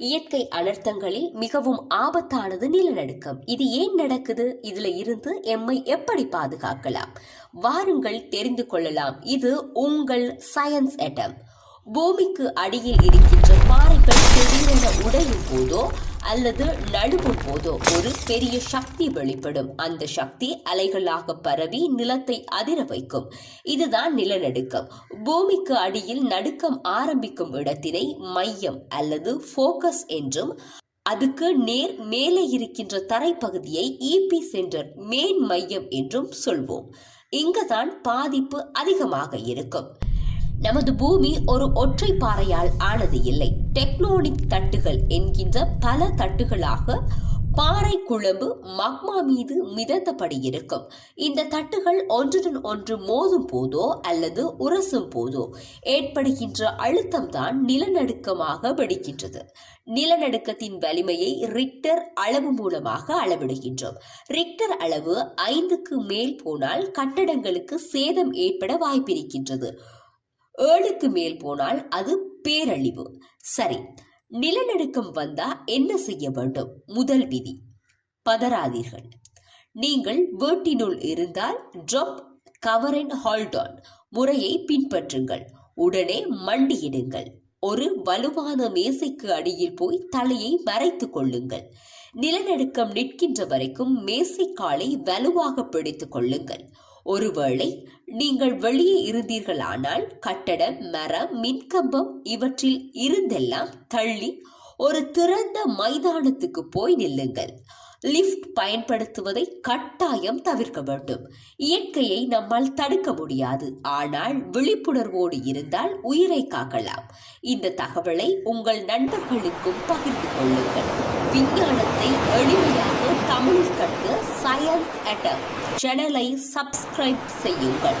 இயற்கை அனர்த்தங்களில் மிகவும் ஆபத்தானது நிலநடுக்கம். இது ஏன் நடக்குது? இதுல இருந்து எம்மை எப்படி பாதுகாக்கலாம்? வாருங்கள் தெரிந்து கொள்ளலாம். இது உங்கள் சயின்ஸ் அட்டம் பூமிக்கு அடியில் இருக்கின்ற பாறைகள் திடீரென உடையும் போதோ அல்லது நழுவும் போதோ ஒரு பெரிய சக்தி வெளிப்படும். அந்த சக்தி அலைகளாக பரவி நிலத்தை அதிர வைக்கும். இதுதான் நிலநடுக்கம். பூமிக்கு அடியில் நடுக்கம் ஆரம்பிக்கும் இடத்தினை மையம் அல்லது ஃபோக்கஸ் என்றும் அதுக்கு நேர் மேலே இருக்கின்ற தரைப்பகுதியை இபி சென்டர் மேன் மையம் என்றும் சொல்வோம். இங்குதான் பாதிப்பு அதிகமாக இருக்கும். நமது பூமி ஒரு ஒற்றை பாறையால் ஆனது இல்லை. டெக்னோனிக் தட்டுகள் என்கின்ற பல தட்டுகளாக பாறை குழம்பு மக்மா மீது மிதந்தபடி இருக்கும். இந்த தட்டுகள் ஒன்றுடன் ஒன்று மோதும் போதோ அல்லது உரசும் போதோ ஏற்படுகின்ற அழுத்தம்தான் நிலநடுக்கமாக வெடிக்கின்றது. நிலநடுக்கத்தின் வலிமையை ரிக்டர் அளவு மூலமாக அளவிடுகின்றோம். ரிக்டர் அளவு ஐந்துக்கு மேல் போனால் கட்டடங்களுக்கு சேதம் ஏற்பட வாய்ப்பிருக்கின்றது. ஏழுக்கு மேல் போனால் அது பேரழிவு. சரி நிலநடுக்கம் வந்தா என்ன செய்ய வேண்டும்? முதல் விதி பதறாதீர்கள். நீங்கள் வீட்டினுள் இருந்தால் ட்ராப் கவர் அண்ட் ஹால்டான் முறையை பின்பற்றுங்கள். உடனே மண்டியிடுங்கள். ஒரு வலுவான மேசைக்கு அடியில் போய் தலையை மறைத்துக் கொள்ளுங்கள். நிலநடுக்கம் நிற்கின்ற வரைக்கும் மேசைக்காலை வலுவாக பிடித்துக் கொள்ளுங்கள். ஒருவேளை நீங்கள் வெளியே இருந்தீர்களானால் கட்டடம் மரம் மின்கம்பம் இவற்றில் இருந்தெல்லாம் தள்ளி ஒரு திறந்த மைதானத்துக்கு போய் நில்லுங்கள். லிஃப்ட் பயன்படுத்துவதை கட்டாயம் தவிர்க்க வேண்டும். இயற்கையை நம்மால் தடுக்க முடியாது. ஆனால் விழிப்புணர்வோடு இருந்தால் உயிரை காக்கலாம். இந்த தகவலை உங்கள் நண்பர்களுக்கும் பகிர்ந்து கொள்ளுங்கள். விஞ்ஞானத்தை எளிமையாக தமிழ் கற்க சயன்ஸ் அட்டம் சேனலை சப்ஸ்கிரைப் செய்யுங்கள்.